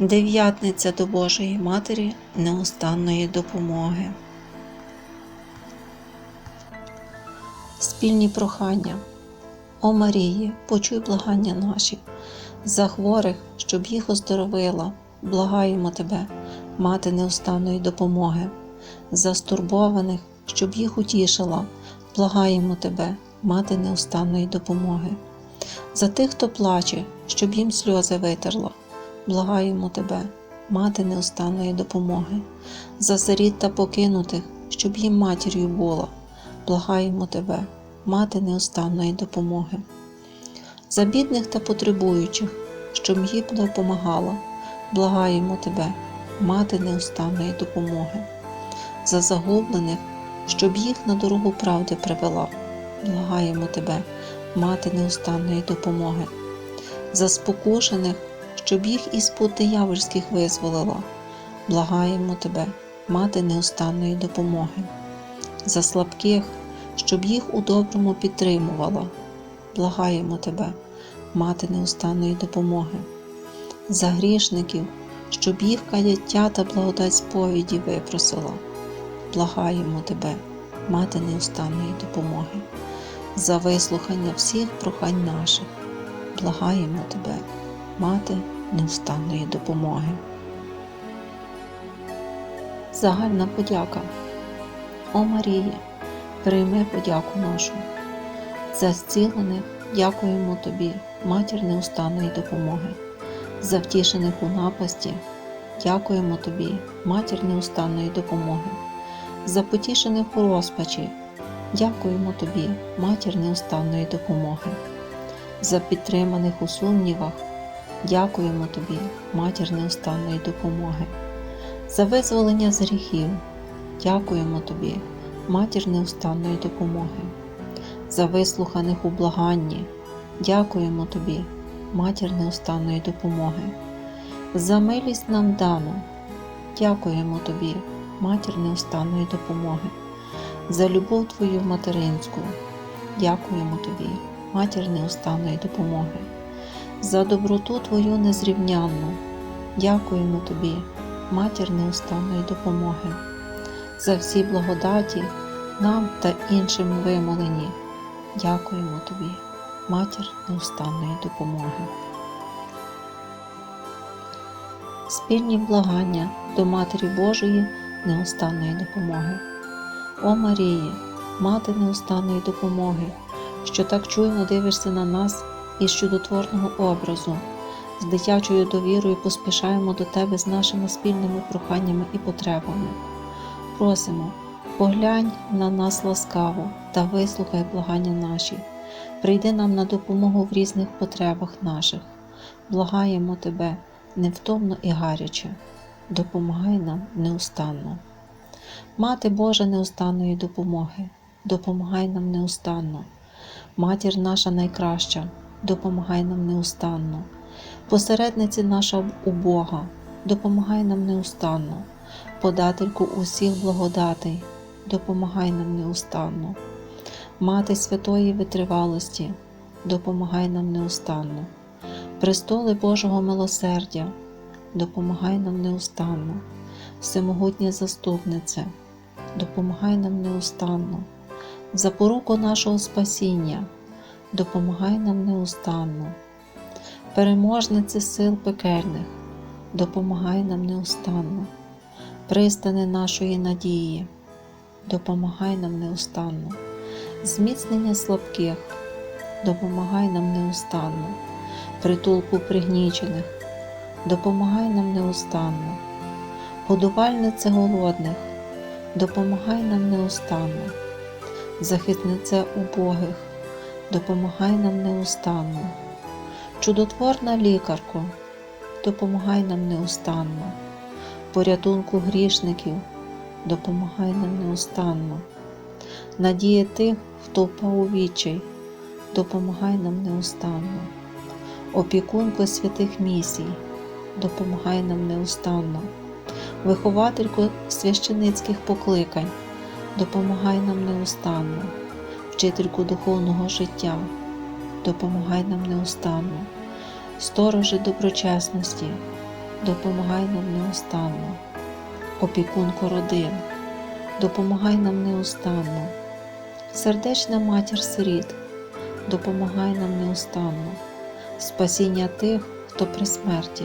Дев'ятниця до Божої Матері неустанної допомоги. Спільні прохання. О Марії, почуй благання наші, за хворих, щоб їх оздоровила, благаємо Тебе, мати неустанної допомоги, за стурбованих, щоб їх утішила, благаємо Тебе, мати неустанної допомоги, за тих, хто плаче, щоб їм сльози витерла, благаємо Тебе, мати неустанної допомоги, за сиріт та покинутих, щоб їм матір'ю була, благаємо Тебе, мати неустанної допомоги, за бідних та потребуючих, щоб їм допомагала, благаємо Тебе, мати неустанної допомоги, за загублених, щоб їх на дорогу правди привела, благаємо Тебе, мати неустанної допомоги, за спокушених, щоб їх із пут диявольських визволила, благаємо Тебе, мати неустанної допомоги, за слабких, щоб їх у доброму підтримувала, благаємо Тебе, мати неустанної допомоги, за грішників, щоб їх каяття та благодать сповіді випросила, благаємо Тебе, мати неустанної допомоги, за вислухання всіх прохань наших, благаємо Тебе, мати неустанної допомоги. Загальна подяка. О Марії, прийми подяку нашу. За зцілених дякуємо Тобі, матір неустанної допомоги. За втішених у напасті дякуємо Тобі, матір неустанної допомоги. За потішених у розпачі дякуємо Тобі, матір неустанної допомоги. За підтриманих у сумнівах дякуємо Тобі, матір неустанної допомоги. За визволення з гріхів дякуємо Тобі, матір неустанної допомоги. За вислуханих у благанні дякуємо Тобі, матір неустанної допомоги. За милість нам дану дякуємо Тобі, матір неустанної допомоги. За любов Твою материнську дякуємо Тобі, матір неустанної допомоги. За доброту Твою незрівнянну дякуємо Тобі, матір неустанної допомоги. За всі благодаті нам та іншим вимолені. Дякуємо Тобі, матір неустанної допомоги. Спільні благання до Матері Божої неустанної допомоги. О Марії, мати неустанної допомоги, що так чуйно дивишся на нас із чудотворного образу, з дитячою довірою поспішаємо до Тебе з нашими спільними проханнями і потребами. Просимо, поглянь на нас ласкаво та вислухай благання наші. Прийди нам на допомогу в різних потребах наших. Благаємо Тебе невтомно і гаряче, допомагай нам неустанно. Мати Божа неустанної допомоги, допомагай нам неустанно. Матір наша найкраща, допомагай нам неустанно. Посередниці наша у Бога, допомагай нам неустанно. Подательку усіх благодатей, допомагай нам неустанно. Мати святої витривалості, допомагай нам неустанно. Престоли Божого милосердя, допомагай нам неустанно. Всемогутня заступниця, допомагай нам неустанно. Запоруку нашого спасіння, допомагай нам неустанно. Переможниці сил пекельних, допомагай нам неустанно. Пристани нашої надії, допомагай нам неустанно. Зміцнення слабких, допомагай нам неустанно. Притулку пригнічених, допомагай нам неустанно. Годувальнице голодних, допомагай нам неустанно. Захиснице убогих, допомагай нам неустанно. Чудотворна лікарко, допомагай нам неустанно. Порятунку грішників, допомагай нам неустанно. Надія тих, хто впав у відчай, допомагай нам неустанно. Опікунко святих місій, допомагай нам неустанно. Вихователько священицьких покликань, допомагай нам неустанно, вчительку духовного життя, допомагай нам неустанно, сторожи доброчесності, допомагай нам неустанно. Опікунко родин, допомагай нам неустанно. Сердечна матір сиріт, допомагай нам неустанно. Спасіння тих, хто при смерті,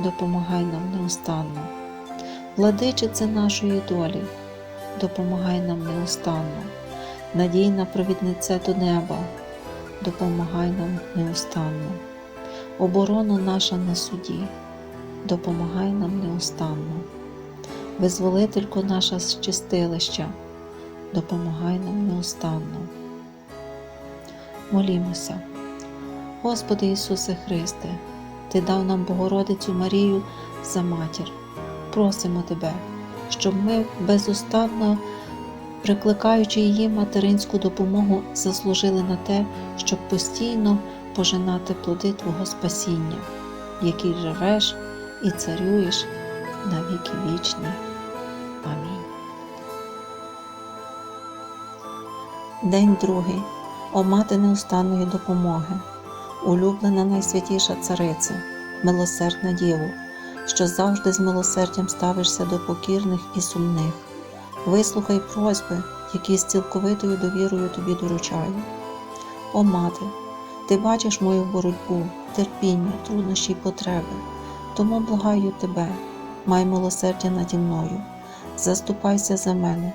допомагай нам неустанно. Владичице нашої долі, допомагай нам неустанно. Надійна провідниця до неба, допомагай нам неустанно. Оборону наша на суді, допомагай нам неустанно. Визволителько наша з чистилища, допомагай нам неустанно. Молімося. Господи Ісусе Христе, Ти дав нам Богородицю Марію за матір. Просимо Тебе, щоб ми безустанно, прикликаючи її материнську допомогу, заслужили на те, щоб постійно пожинати плоди Твого спасіння, в якій живеш і царюєш на віки вічні. Амінь. День другий. О мати неустанної допомоги, улюблена найсвятіша цариця, милосердна Діво, що завжди з милосердям ставишся до покірних і сумних. Вислухай просьби, які з цілковитою довірою тобі доручаю. О мати, ти бачиш мою боротьбу, терпіння, труднощі й потреби, тому благаю тебе, май милосердя наді мною, заступайся за мене,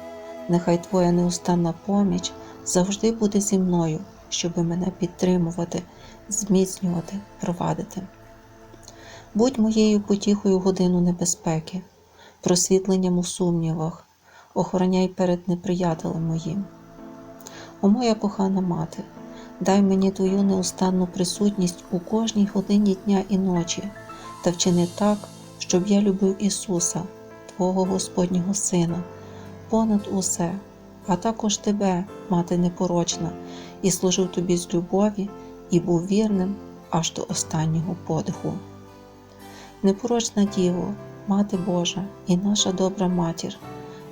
нехай твоя неустанна поміч завжди буде зі мною, щоби мене підтримувати, зміцнювати, провадити. Будь моєю потіхою годину небезпеки, просвітленням у сумнівах, охороняй перед неприятелем моїм. О моя кохана мати, дай мені твою неустанну присутність у кожній годині дня і ночі, та вчини так, щоб я любив Ісуса, Твого Господнього Сина, понад усе а також тебе, мати непорочна, і служив тобі з любові, і був вірним аж до останнього подиху. Непорочна Діво, Мати Божа і наша добра матір,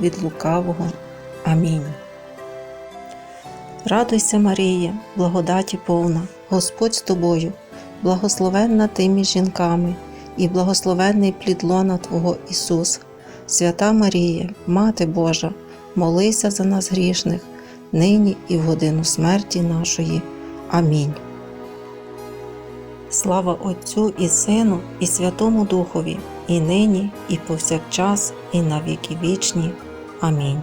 від лукавого. Амінь. Радуйся, Марія, благодаті повна, Господь з тобою, благословенна ти між жінками, і благословенний плід лона Твого Ісус, свята Марія, Мати Божа молися за нас грішних, нині і в годину смерті нашої. Амінь. Слава Отцю і Сину, і Святому Духові, і нині, і повсякчас, і на віки вічні. Амінь.